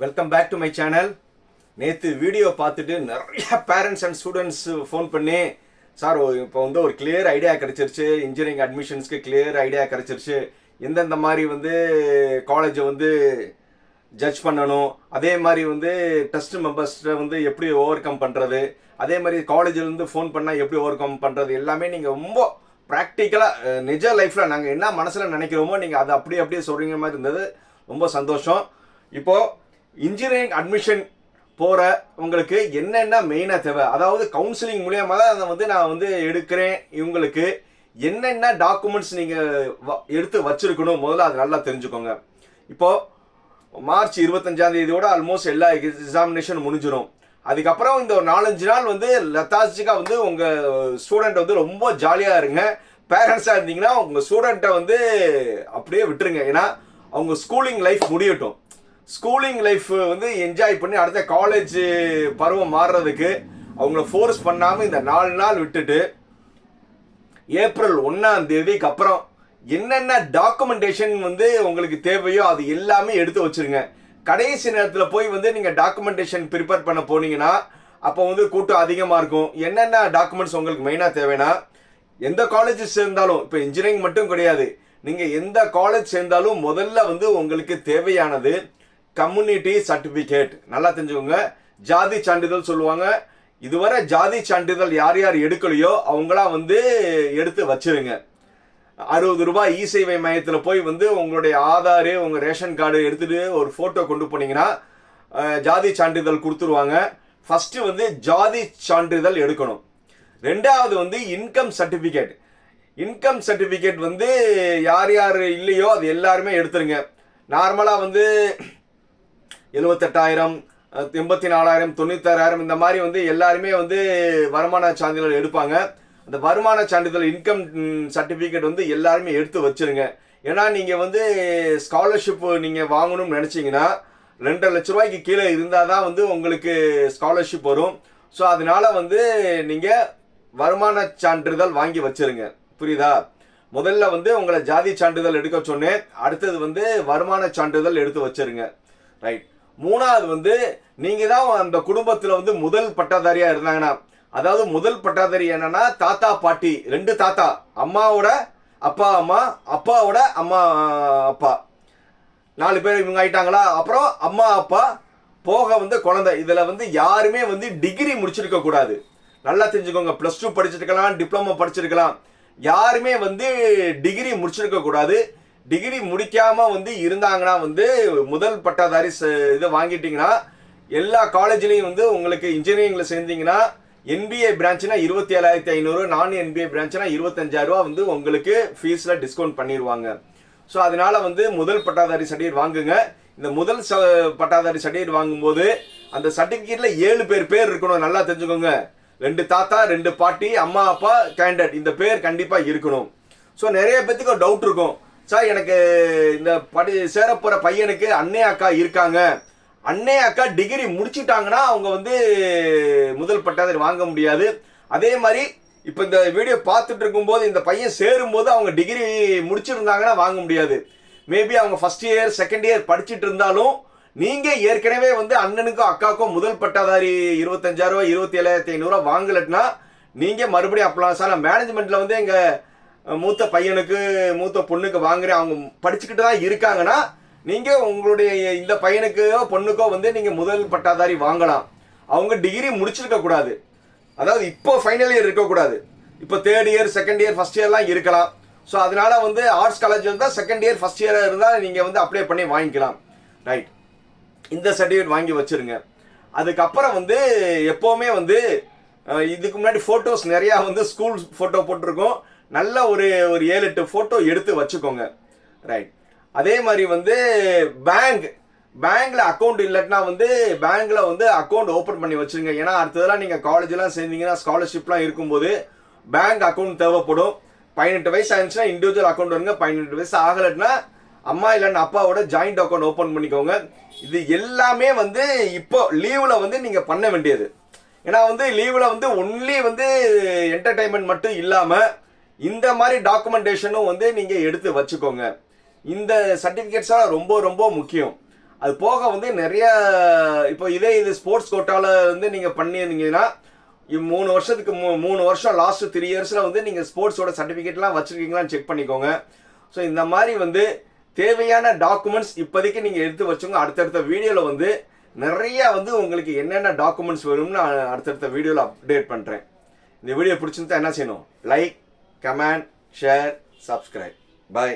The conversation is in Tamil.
Welcome back to my channel நேற்று வீடியோ பார்த்துட்டு நிறைய பேரண்ட்ஸ் அண்ட் ஸ்டூடெண்ட்ஸ் ஃபோன் பண்ணி சார் இப்போ வந்து ஒரு கிளியர் ஐடியா கிடைச்சிருச்சு. இன்ஜினியரிங் அட்மிஷன்ஸ்க்கு கிளியர் ஐடியா கிடைச்சிருச்சு. எந்தெந்த மாதிரி வந்து காலேஜை வந்து ஜட்ஜ் பண்ணணும். அதே மாதிரி வந்து டெஸ்ட் மெம்பர்ஸ்ட்டை வந்து எப்படி ஓவர் கம் பண்ணுறது அதே மாதிரி காலேஜிலேருந்து ஃபோன் பண்ணால் எப்படி ஓவர் கம் பண்ணுறது எல்லாமே நீங்கள் ரொம்ப ப்ராக்டிக்கலாக நிஜ லைஃப்பில் நாங்கள் என்ன மனசில் நினைக்கிறோமோ நீங்கள் அதை அப்படியே அப்படியே சொல்கிற மாதிரி இருந்தது. ரொம்ப சந்தோஷம். இப்போது இன்ஜினியரிங் அட்மிஷன் போகிற உங்களுக்கு என்னென்ன மெயினாக தேவை? அதாவது கவுன்சிலிங் மூலியமாக தான் அதை வந்து நான் வந்து எடுக்கிறேன் இவங்களுக்கு. என்னென்ன டாக்குமெண்ட்ஸ் நீங்கள் எடுத்து வச்சுருக்கணும்? முதல்ல அது நல்லா தெரிஞ்சுக்கோங்க. இப்போது மார்ச் இருபத்தஞ்சாம் தேதியோட ஆல்மோஸ்ட் எல்லா எக்ஸாமினேஷன் முடிஞ்சிடும் அதுக்கப்புறம் இந்த ஒரு நாலஞ்சு நாள் வந்து லெத்தாஸ்டிக்காக வந்து உங்கள் ஸ்டூடெண்ட் வந்து ரொம்ப ஜாலியாக இருங்க. பேரண்ட்ஸாக இருந்தீங்கன்னா உங்கள் ஸ்டூடெண்ட்டை வந்து அப்படியே விட்டுருங்க. ஏன்னா அவங்க ஸ்கூலிங் லைஃப் முடியட்டும். ஸ்கூலிங் லைஃப் வந்து என்ஜாய் பண்ணி அடுத்த காலேஜ் பருவம் மாறுறதுக்கு அவங்கள ஃபோர்ஸ் பண்ணாமல் இந்த நாலு நாள் விட்டுட்டு ஏப்ரல் ஒன்றாம் தேதிக்கு அப்புறம் என்னென்ன டாக்குமெண்டேஷன் வந்து உங்களுக்கு தேவையோ அது எல்லாமே எடுத்து வச்சிருங்க. கடைசி நேரத்தில் போய் வந்து நீங்கள் டாக்குமெண்டேஷன் ப்ரிப்பேர் பண்ண போனீங்கன்னா அப்போ வந்து கூட்டம் அதிகமாக இருக்கும். என்னென்ன டாக்குமெண்ட்ஸ் உங்களுக்கு மெயினாக தேவைன்னா எந்த காலேஜ் சேர்ந்தாலும் இப்போ இன்ஜினியரிங் மட்டும் கிடையாது. நீங்கள் எந்த காலேஜ் சேர்ந்தாலும் முதல்ல வந்து உங்களுக்கு தேவையானது கம்யூனிட்டி சர்டிஃபிகேட். நல்லா தெரிஞ்சுக்கோங்க. ஜாதி சான்றிதழ் சொல்லுவாங்க. இதுவரை ஜாதி சான்றிதழ் யார் யார் எடுக்கலையோ அவங்களாம் வந்து எடுத்து வச்சிருங்க. அறுபது ரூபாய் இ சேவை மையத்தில் போய் வந்து உங்களுடைய ஆதாரு உங்கள் ரேஷன் கார்டு எடுத்துகிட்டு ஒரு ஃபோட்டோ கொண்டு போனீங்கன்னா ஜாதி சான்றிதழ் கொடுத்துருவாங்க. ஃபஸ்ட்டு வந்து ஜாதி சான்றிதழ் எடுக்கணும். ரெண்டாவது வந்து இன்கம் சர்டிஃபிகேட் இன்கம் சர்டிஃபிகேட் வந்து யார் யார் இல்லையோ அது எல்லாருமே எடுத்துருங்க. நார்மலாக வந்து எழுபத்தெட்டாயிரம் எண்பத்தி நாலாயிரம் தொண்ணூத்தாறாயிரம் இந்த மாதிரி வந்து எல்லாருமே வந்து வருமான சான்றிதழ் எடுப்பாங்க. அந்த வருமான சான்றிதழ் இன்கம் சர்டிஃபிகேட் வந்து எல்லாருமே எடுத்து வச்சிருங்க. ஏன்னா நீங்கள் வந்து ஸ்காலர்ஷிப் நீங்கள் வாங்கணும்னு நினச்சிங்கன்னா ரெண்டரை லட்ச ரூபாய்க்கு கீழே இருந்தால் தான் வந்து உங்களுக்கு ஸ்காலர்ஷிப் வரும். ஸோ அதனால வந்து நீங்கள் வருமான சான்றிதழ் வாங்கி வச்சிருங்க. புரியுதா? முதல்ல வந்து உங்களை ஜாதி சான்றிதழ் எடுக்க சொன்னேன். அடுத்தது வந்து வருமான சான்றிதழ் எடுத்து வச்சிருங்க. ரைட் மூணாவது வந்து நீங்க தான் அந்த குடும்பத்துல வந்து முதல் பட்டாதாரியாக இருந்தாங்கன்னா அதாவது முதல் பட்டாதாரி என்னன்னா தாத்தா பாட்டி ரெண்டு தாத்தா அம்மாவோட அப்பா அம்மா அப்பாவோட அம்மா அப்பா. நாலு பேர் இவங்க ஆயிட்டாங்களா? அப்புறம் அம்மா அப்பா போக வந்து குழந்தை. இதில் வந்து யாருமே வந்து டிகிரி முடிச்சிருக்க கூடாது. நல்லா தெரிஞ்சுக்கோங்க. ப்ளஸ் டூ படிச்சிருக்கலாம் டிப்ளமோ படிச்சிருக்கலாம். யாருமே வந்து டிகிரி முடிச்சிருக்க கூடாது. டிகிரி முடிக்காம வந்து இருந்தாங்கன்னா வந்து முதல் பட்டாதாரி ச- இதை வாங்கிட்டீங்கன்னா எல்லா காலேஜ்லேயும் வந்து உங்களுக்கு இன்ஜினியரிங்ல சேர்ந்தீங்கன்னா என்பிஏ பிரான்ச்னா இருபத்தி ஏழாயிரத்தி ஐநூறு நான் என்பிஏ பிரான்ச்னா இருபத்தஞ்சாயிரரூபா வந்து உங்களுக்கு ஃபீஸில் டிஸ்கவுண்ட் பண்ணிடுவாங்க ஸோ அதனால வந்து முதல் பட்டாதாரி சர்டிஃபிகேட் வாங்குங்க. இந்த முதல் ச- பட்டாதாரி சர்டிஃபிகேட் வாங்கும்போது அந்த சர்டிஃபிகேட்ல ஏழு பேர் பேர் இருக்கணும் நல்லா தெரிஞ்சுக்கோங்க. ரெண்டு தாத்தா ரெண்டு பாட்டி அம்மா அப்பா கேண்டட் இந்த பேர் கண்டிப்பாக இருக்கணும். ஸோ நிறைய பேத்துக்கு டவுட் இருக்கும். சார் எனக்கு இந்த படி சேரப்போற பையனுக்கு அண்ணே அக்கா இருக்காங்க. அண்ணே அக்கா டிகிரி முடிச்சிட்டாங்கன்னா அவங்க வந்து முதல் பட்டாதாரி வாங்க முடியாது. அதே மாதிரி இப்போ இந்த வீடியோ பார்த்துட்டு இருக்கும்போது இந்த பையன் சேரும்போது அவங்க டிகிரி முடிச்சிருந்தாங்கன்னா வாங்க முடியாது. மேபி அவங்க ஃபர்ஸ்ட் இயர் செகண்ட் இயர் படிச்சிட்டு இருந்தாலும் நீங்கள் ஏற்கனவே வந்து அண்ணனுக்கும் அக்காவுக்கும் முதல் பட்டாதாரி இருபத்தஞ்சாயிரம் இருபத்தி ஏழாயிரத்தி ஐநூறுரூவா வாங்கலட்னா நீங்கள் மறுபடியும் அப்பலாம் சார் மேனேஜ்மெண்ட்டில் வந்து எங்கள் மூத்த பையனுக்கு மூத்த பொண்ணுக்கு வாங்குற அவங்க படிச்சுக்கிட்டு தான் இருக்காங்கன்னா நீங்கள் உங்களுடைய இந்த பையனுக்கோ பொண்ணுக்கோ வந்து நீங்கள் முதல் பட்டாதாரி வாங்கலாம். அவங்க டிகிரி முடிச்சிருக்க கூடாது. அதாவது இப்போ ஃபைனல் இயர் இருக்கக்கூடாது இப்போ third year second year first இயர்லாம் இருக்கலாம். ஸோ அதனால வந்து ஆர்ட்ஸ் காலேஜ் இருந்தால் செகண்ட் இயர் ஃபஸ்ட் இயர் இருந்தால் நீங்கள் வந்து அப்ளை பண்ணி வாங்கிக்கலாம். ரைட் இந்த சர்டிஃபிகேட் வாங்கி வச்சிருங்க. அதுக்கப்புறம் வந்து எப்போவுமே வந்து இதுக்கு முன்னாடி ஃபோட்டோஸ் நிறையா வந்து ஸ்கூல் ஃபோட்டோ போட்டிருக்கோம். நல்ல ஒரு ஒரு ஏழு எட்டு ஃபோட்டோ எடுத்து வச்சுக்கோங்க. ரைட் அதே மாதிரி வந்து பேங்க் பேங்க்ல அக்கௌண்ட் இல்லைன்னா வந்து பேங்க்ல வந்து அக்கௌண்ட் ஓப்பன் பண்ணி வச்சிருங்க. ஏன்னா அடுத்ததெல்லாம் நீங்க காலேஜ்லாம் சேர்ந்தீங்கன்னா ஸ்காலர்ஷிப்லாம் இருக்கும்போது பேங்க் அக்கௌண்ட் தேவைப்படும். பதினெட்டு வயசு ஆயிருந்துச்சுன்னா இண்டிவிஜுவல் அக்கௌண்ட் வருங்க. பதினெட்டு வயசு ஆகலைன்னா அம்மா இல்லைன்னா அப்பாவோட ஜாயிண்ட் அக்கௌண்ட் ஓப்பன் பண்ணிக்கோங்க. இது எல்லாமே வந்து இப்போ லீவ்ல வந்து நீங்க பண்ண வேண்டியது. ஏன்னா வந்து லீவ்ல வந்து ஒன்லி வந்து என்டர்டைன்மெண்ட் மட்டும் இல்லாமல் இந்த மாதிரி டாக்குமெண்டேஷனும் வந்து நீங்கள் எடுத்து வச்சுக்கோங்க. இந்த சர்டிஃபிகேட்ஸ்லாம் ரொம்ப ரொம்ப முக்கியம். அது போக வந்து நிறைய இப்போ இதே இது ஸ்போர்ட்ஸ் கோட்டாவில் வந்து நீங்கள் பண்ணியிருந்தீங்கன்னா மூணு வருஷத்துக்கு மூ மூணு வருஷம் லாஸ்ட் த்ரீ இயர்ஸில் வந்து நீங்கள் ஸ்போர்ட்ஸோட சர்டிஃபிகேட்லாம் வச்சுருக்கீங்களான்னு செக் பண்ணிக்கோங்க. ஸோ இந்த மாதிரி வந்து தேவையான டாக்குமெண்ட்ஸ் இப்போதைக்கு நீங்கள் எடுத்து வச்சுங்க அடுத்தடுத்த வீடியோவில் வந்து நிறைய வந்து உங்களுக்கு என்னென்ன டாக்குமெண்ட்ஸ் வரும்னு நான் அடுத்தடுத்த வீடியோவில் அப்டேட் பண்ணுறேன் இந்த வீடியோ பிடிச்சிருந்தா என்ன செய்யணும்? Like comment share subscribe. Bye.